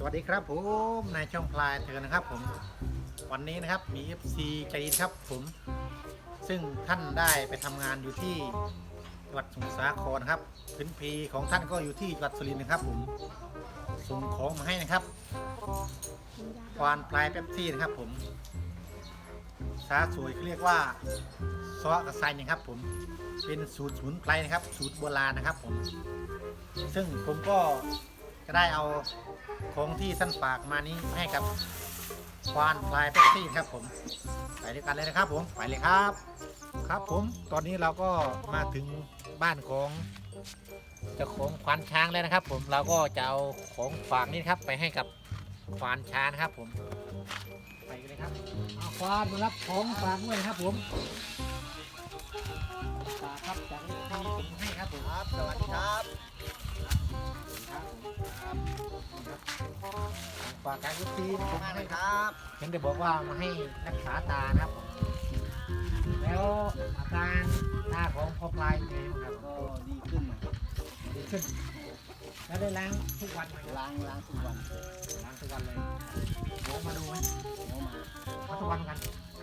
สวัสดีครับผมนายช่องพลายเธอนะครับผมวันนี้นะครับมี FC ใจดีครับผมซึ่งท่านได้ไปทำงานอยู่ที่จังหวัดสมุทรสาครครับพื้นเพของท่านก็อยู่ที่จังหวัดสุรินทร์นะครับผมส่งของมาให้นะครับควานพลายเป๊ปซี่นะครับผมสาสวยเขาเรียกว่าซอสกระไซนะครับผมเป็นสูตรสมุนไพรนะครับ สูตรโบราณนะครับผม ซึ่งผมก็จะได้เอา ของที่ท่านฝากมานี้ให้กับควานพลายเป๊ปซี่ครับผม ไปด้วยกันเลยนะครับผม ไปเลยครับ ครับผม ตอนนี้เราก็มาถึงบ้านของเจ้าของควานช้างแล้วนะครับ ผม เราก็จะเอาของฝากนี้นะครับไปให้กับควานช้างนะครับผม ไปกันเลยครับเอาควานมารับของฝากด้วยนะครับผมฝากครับจากที่ผมให้ครับผมครับ สวัสดีครับครับผมฝากการยุติผมมากเลให้ยคครับรับเห็นได้บอกว่ามาให้รักษาตานะครับผมแล้วอาการตาของพ่อปลายเป็นไงบ้างครับก็ดีขึ้นนะดีขึ้น แล้วได้ล้างทุกวันไหมครับล้างล้างทุกวันล้างทุกวันเลยหมอมาดูไหมหมอมามาทุกวันกัน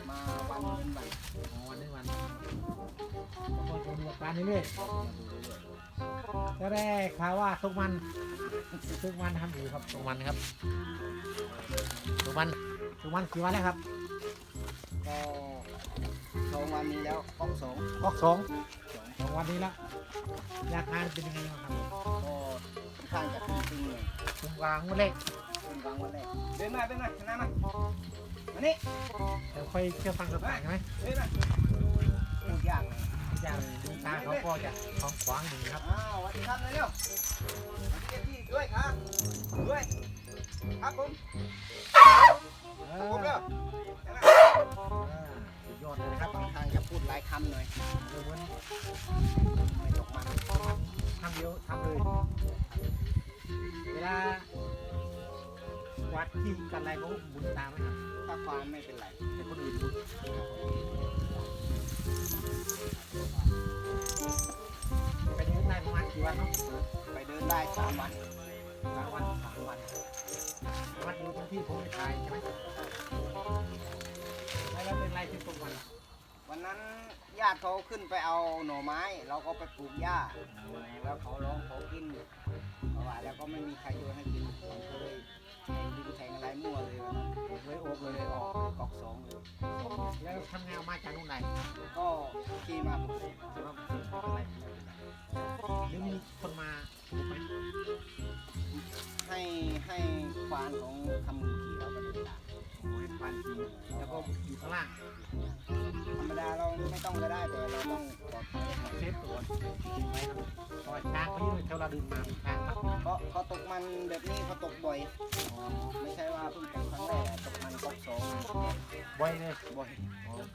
มาวันเว้นวันอ๋อวันนึงวันแล้วก็จะดูอาการเรื่อยมาดูเรื่อยๆ แล้วได้ข่าวว่าทุกวัน ทุกวันทำอยู่ครับทุกวันครับทุกวันทุกวันกี่วันแล้วครับๆก็สองวันนี้แล้วก๊อกสองก็สองสองสองวันนี้แล้วอาการเป็นยังไงบ้างครับก็ค่อนข้างจะตึงๆเลยคุณวางวันเล็กตึงกลางวันแรกเดินมาเดินมาชนะมามานี่เดี๋ยวค่อยเชื่อฟังกันไปใช่ไหมเดินมาพูดยากเลย อย่างลูกค้าเขาก็จะของขวางอยู่ครับอ้าวสวัสดีครับเร็วๆมาที่ที่ด้วยครับด้วยครับผมครับผมเร็วสุดยอดเลยนะครับค่อนข้างจะพูดหลายคำหน่อยเดี๋ยวมือนไม่ตกมันทำเดียวทำเลยเวลาวัดที่กันอะไรเขาบุญตามไหมครับถ้าความไม่เป็นไรแต่คนอื่นบุญ ได้สามวันสามวันสามวันวัดอยู่ตรงที่ผมไปถ่ายใช่ไหมแล้วเป็นไรที่ตรงวันวันนั้นญาติเขาขึ้นไปเอาหน่อไม้ เราก็ไปปลูกหญ้า แล้วเขาร้องเขากินเพราะว่าแล้วก็ไม่มีใครโยนให้กินผมก็เลยานของคำมือขี่เราไปเดินตาโอ้ยปันจริงแล้วก็อยู่ข้างล่างธรรมดาเราไม่ต้องก็ได้แต่เราต้องปลอดภัยเซฟตัวจริงไว้ครับเพราะว่าช้างเขาอยู่แถวเราดินมาช้างครับเพราะเขาตกมันแบบนี้เขาตกบ่อยไม่ใช่ว่าเพิ่งตกครั้งแรกตกมันกอกสองบ่อยเลยบ่อย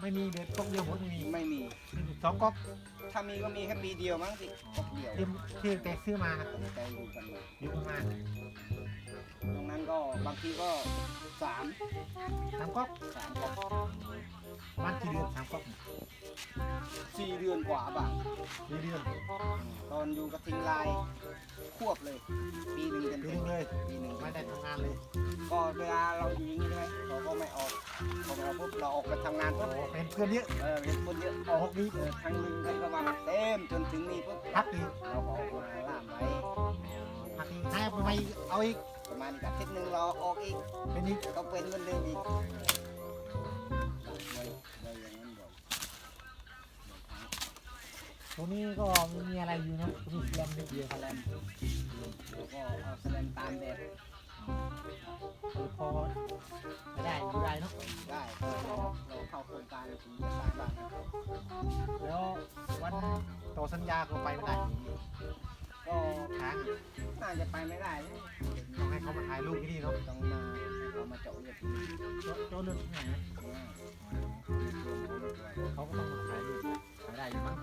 ไม่มีเด็ดก๊อกเดียวหมดไม่มีไม่มีสองก๊อกถ้ามีก็มีแค่ปีเดียวมั้งสิกอกเดียวที่แต่ซื้อมาแต่อยู่กันมาอยู่กันมา ก็บางทีก็สามสามก๊อกสามกอกประมันกี่เดือนสามก๊อกสี่เดือนกว่าบ้างสี่เดือน ตอนอยู่กับทิงลายควบเลย ปีหนึ่งเต็มปีเต็นึมงเลย ปีหนึ่งไม่ได้ทำงานเลย ก็เวลาเราอยู่อย่างนี้ใช่ไหมเราก็ไม่ออกพอเราปุ๊บเราออกไปทำงานโอ้ปุ๊บเป็นเพื่อนเยอะเออเห็นคนเยอะออกหกวีเออทั้งลึงทั้งกระบะเต็มจนถึงนี่ปุ๊บพักอีกเราก็ออกมาล่ามไว้พักอีกให้ไปไม่เอาอีกประ มาณอีกอาทิตย์หนึ่งเราออกอีกเป็นอีกก็เป็นเหมือนเดิมอีกเลยเลยอย่างนั้นบ่อยตรงนี้ก็ไม่มีอะไรอยู่เนอะมีแลมนิดเดียวแสลมแล้วก็เอาแสลมตามแดดพอไม่ได้อยู่ได้เนาะได้ก็เราเราเข้าโครงการถึงจะสร้างบ้านให้เขาแล้ววันต่อสัญญาก็ไปไม่ได้ ก็ค้างน่าจะไปไม่ได้นะต้องให้เขามาถ่ายรูปที่นี่เนาะต้องมาให้เขามาเจาะเลือดที่นี่โจ๊ะโจ๊ะเลือดที่ไหนนะเขาก็ต้องมาถ่ายรูปถ่ายได้อยู่มั้ง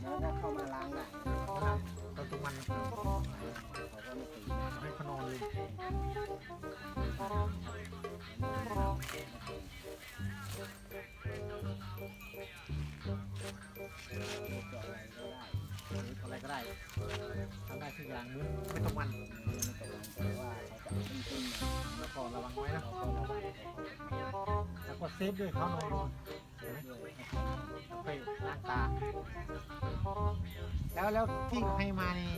หมอก็เข้ามาล้างได้ตอนตรงมันเขาก็ไม่ตีให้เขานอนเลย อะไรก็ได้อะไรก็ได้ทำได้ทุกอย่างเหมือนไม่ต้องมันไม่ตกลงแต่ว่าเขาจะเอาตึ้งๆมาแล้วก็ระวังไว้นะเราก็ระวังแล้วก็เซฟด้วยเขาหน่อยเห็นไหมด้วยแล้วไปล้างตา แล้วแล้วที่ให้มานี่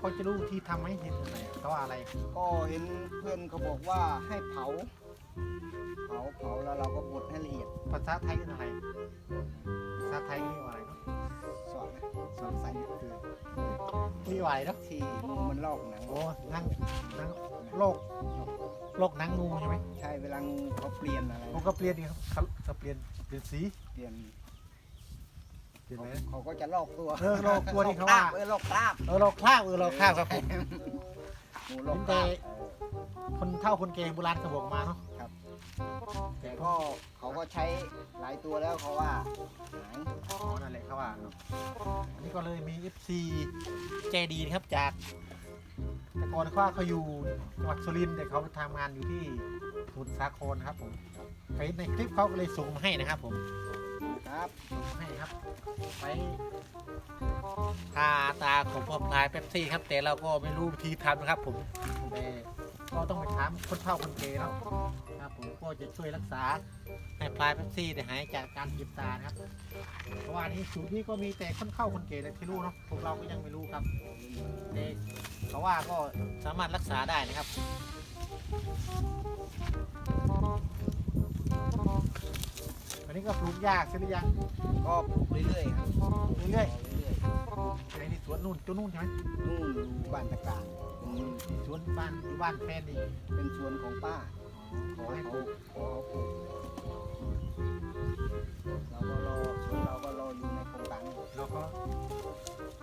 พอจะรู้ที่ทำไหมเห็นอะไรเขาว่าอะไร ก็เห็นเพื่อนเขาบอกว่าให้เผา เผาเผาแล้วเราก็บดให้ละเอียดภาษาไทยเรียกอะไรภาษาไทยเรียกว่าอะไรเนาะ สอนนะสอนใส่คือเรียกว่าอะไรเนาะที่งูมันลอกหนังโอ้นั่งนั่งโลกโลกหนังงูใช่ไหมใช่เวลางูเขาเปลี่ยนอะไรผมก็เปลี่ยนดีครับครับก็เปลี่ยนเปลี่ยนสีเปลี่ยนเปลี่ยนเขาอะไรนะ เขาก็จะลอกตัวเออลอกตัวนี่เขาว่า เออลอกคราบเออเราคราบเออเราคราบครับผมงูลอกคราบเห็นแต่คนเท่าคนแก่โบราณเขาบอกมาเนาะครับ แต่แต่ก็เขาก็ใช้หลายตัวแล้วเขาว่าหายอ๋อนั่นแหละเขาว่าเนาะอันนี้ก็เลยมี FC ใจดีนะครับจาก แต่ก่อนเขาว่าเขาอยู่จังหวัดสุรินทร์แต่เขาทำงานอยู่ที่สมุทรสาครนะครับผมไปในคลิปเขาก็เลยส่งมาให้นะครับผม ครับส่งให้ครับไปทาตาของพ่อพลายเป๊ปซี่ครับ แต่เราก็ไม่รู้วิธีทำนะครับผมแต่ก็ต้องไปถามคนเฒ่าคนแก่เนาะ ครับผมก็จะช่วยรักษาให้พลายเป๊ปซี่ได้หายจากการเจ็บตานะครับเพราะว่านี่สูตรนี้ก็มีแต่คนเข้าคนแก่เลยที่รู้เนาะพวกเราก็ยังไม่รู้ครับแต่เขาว่าก็สามารถรักษาได้นะครับอันนี้ก็ปลูกยากใช่หรือยังก็ปลูกเรื่อยๆครับเรื่อยเรื่อยๆในนี่สวนนู่นตัวนู่นใช่ไหมๆนู่นอยู่บ้านตะการตรงนี้นี่สวนบ้านอยู่บ้านแฟนนี่เป็นสวนของป้า ขอให้เขาขอเขาปลูกเราก็รอสวนเราก็รออยู่ในโครงการเราก็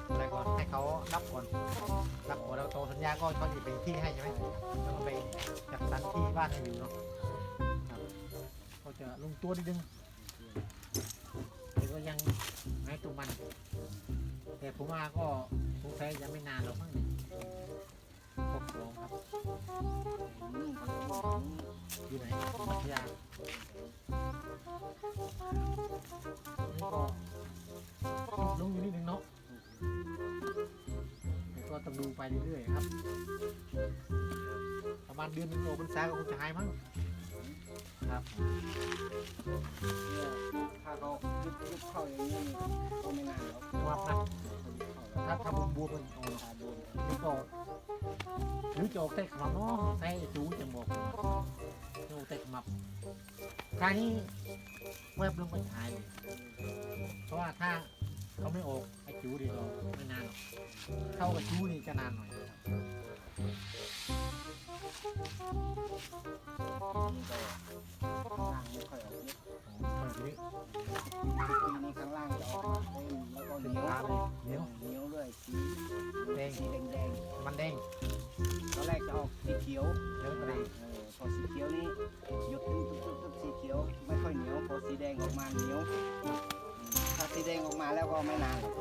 อะไรก่อนให้เขารับก่อนรับก่อนแล้วโตสัญญาก็เขาจะเป็นที่ให้ใช่ไหมแล้วก็ไปจัดสรรที่บ้านให้อยู่เนาะครับก็จะลงตัวนิดนึงแต่ก็ยังไม้ตัวมัน แต่ผมว่าก็สงสัยยังไม่นานหรอกมั้งเนี่ย รบสองครับอืมอยู่ไหนพัทยานี่ก็ลงอยู่นิดนึงเนาะแต่ก็ต้องดูไปเรื่อยๆครับ ประมาณเดือนหนึงโอ้พรรษาก็คงจะหายมั้งครับเนี่ยถ้าเขายุบยุบเข้าอย่างนี้ก็ไม่นานหรอกวับนะเขายุบเข้าแล้วถ้าถ้าบวมบวมๆมันโอ้ตาโด นนี่ก็หรือจะออกเตะขมับเนาะใส่จูจะบอกจะออกเตะขมับคราวนี้แวบลงไปหายเลยเพราะว่าถ้าเขาไม่ออกไอ้จูดีก็ไม่นานหรอกเข้ากับจูนี่จะนานหน่อยนี่ก็ล่ ไม่นานหรอก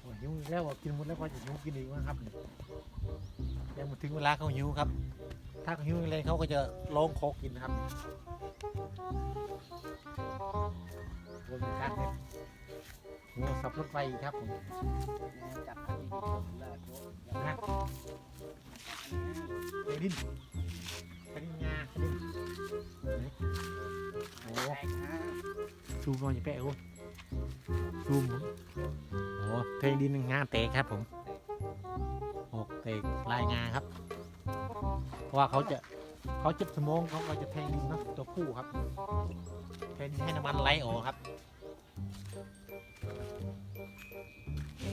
โอ้ยหิวอีกแล้วอะกินหมดแล้วก็จะหิวกินอีกนะครับเนี่ยยังมาถึงเวลาเขาหิวครับ ถ้าเขาหิวอะไรเขาก็จะร้องขอกินครับรวมกันเนี่ ยหัวสับรถไฟอีกครับผมจับอันนี้ดีเลยโอ้ยอย่านะเดดินคดินงาคดินไหนโอ้แตกฮะซูมหน่อยอย่าแปะโอ้ซูมโอ้เทงดินงาเตะครับผมออกเตะลายงาครับ เพราะว่าเขาจะเขาเจ็บสมองเขาก็จะแทงดินเนาะตัวผู้ครับแทงดินให้น้ำมันไหลออกครับ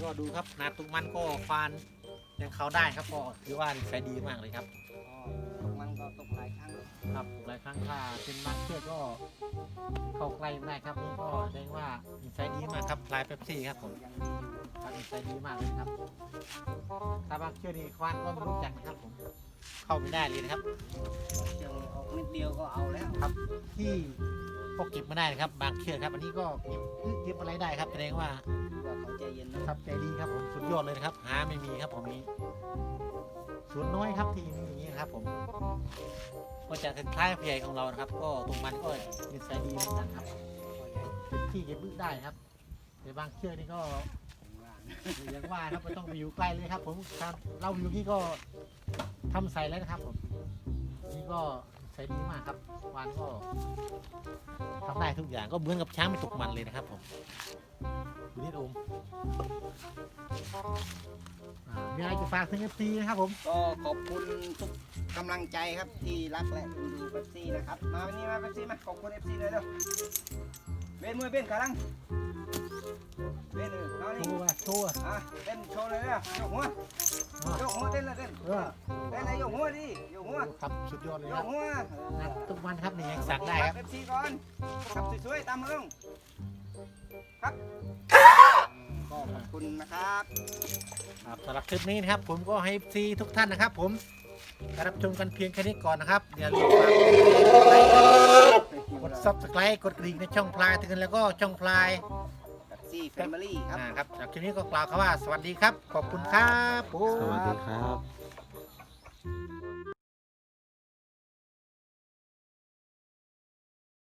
ก็ดูครับนาตุกมันก็ฟานยังเขาได้ครับก็ถือว่านิสัยดีมากเลยครับก็มันก็ตกหลายครั้งครับหลายครั้งถ้าเป็นบางเชือกก็เข้าใกล้ไม่ได้ครับนี่ก็แสดงว่านิสัยดีมากครับลายเป๊ปซี่ครับผมยังดีอยู่ครับนิสัยดีมากเลยครับถ้าบางเชือกนี่ควานก็ไม่รู้จักนะครับผมเข้าไม่ได้เลยนะครับเชียงออกนิดเดียวก็เอาแล้วครับ ที่พวกเก็บมาได้นะครับ บางเชือกครับ อันนี้ก็เก็บเก็บอะไรได้ครับแสดงว่าว่าเขาใจเย็นนะ ครับใจดีครับผมสุดยอดเลยนะครับหาไม่มีครับผมนี้สวนน้อยครับที่นี่อย่างนี้นะครับ ผมก็จะคล้ายๆพยของเรานะครับ ก็ตรงมันก็นิสัยดีเหมือนกันครับเป็นที่เก็บบึกได้ครับแต่บางเชือกนี่ก็อย่างว่าครับไม่ต้องไปอยู่ใกล้เลยครับ ผมการเราอยู่ที่ก็ทำใส่แล้วนะครับ ผมนี่ก็ ใส่ดีมากครับวานก็ทำได้ทุกอย่างก็เหมือนกับช้างไม่ตกมันเลยนะครับผมดูนี่โอมอ่ามีอะไรจะฝากถึงเอฟซีนะครับผม ก็ขอบคุณทุกกำลังใจครับที่รักและดูดูเบปซี่นะครับ มาวันนี้มาเบปซี่มาขอบคุณเอฟซีเลยเด้อเบนมวยเบนขาลัง เบนเออเอาโชนี่ว์อะโชว์อะอะเต้นโชว์เลยเด้อยกหัว ยกหัวเต้นเลยเต้น เออเต้นเลยยกหัวดิยกหัว ครับสุดยอดเลยยครักบหัวนัดทุกวันครับนี่ยังสั่งได้ครับเบปซี่ก่อนขับสวยๆตามมาลงครับก็ขอบคุณนะครับ ครับสำหรับคลิปนี้นะครับผมก็ให้ซีทุกท่านนะครับ ผมรับชมกันเพียงแค่นี้ก่อนนะครับอย่าลืมฝากกดซับสไครต์กดกระดิ่งในช่องพลายถึงแล้วก็ช่องพลาย ซี่แฟมิลี่ครับ อ่าครับสำหรับคลิปนี้ก็กล่าวคำว่าสวัสดีครับ ขอบคุณครับผม สวัสดีครับ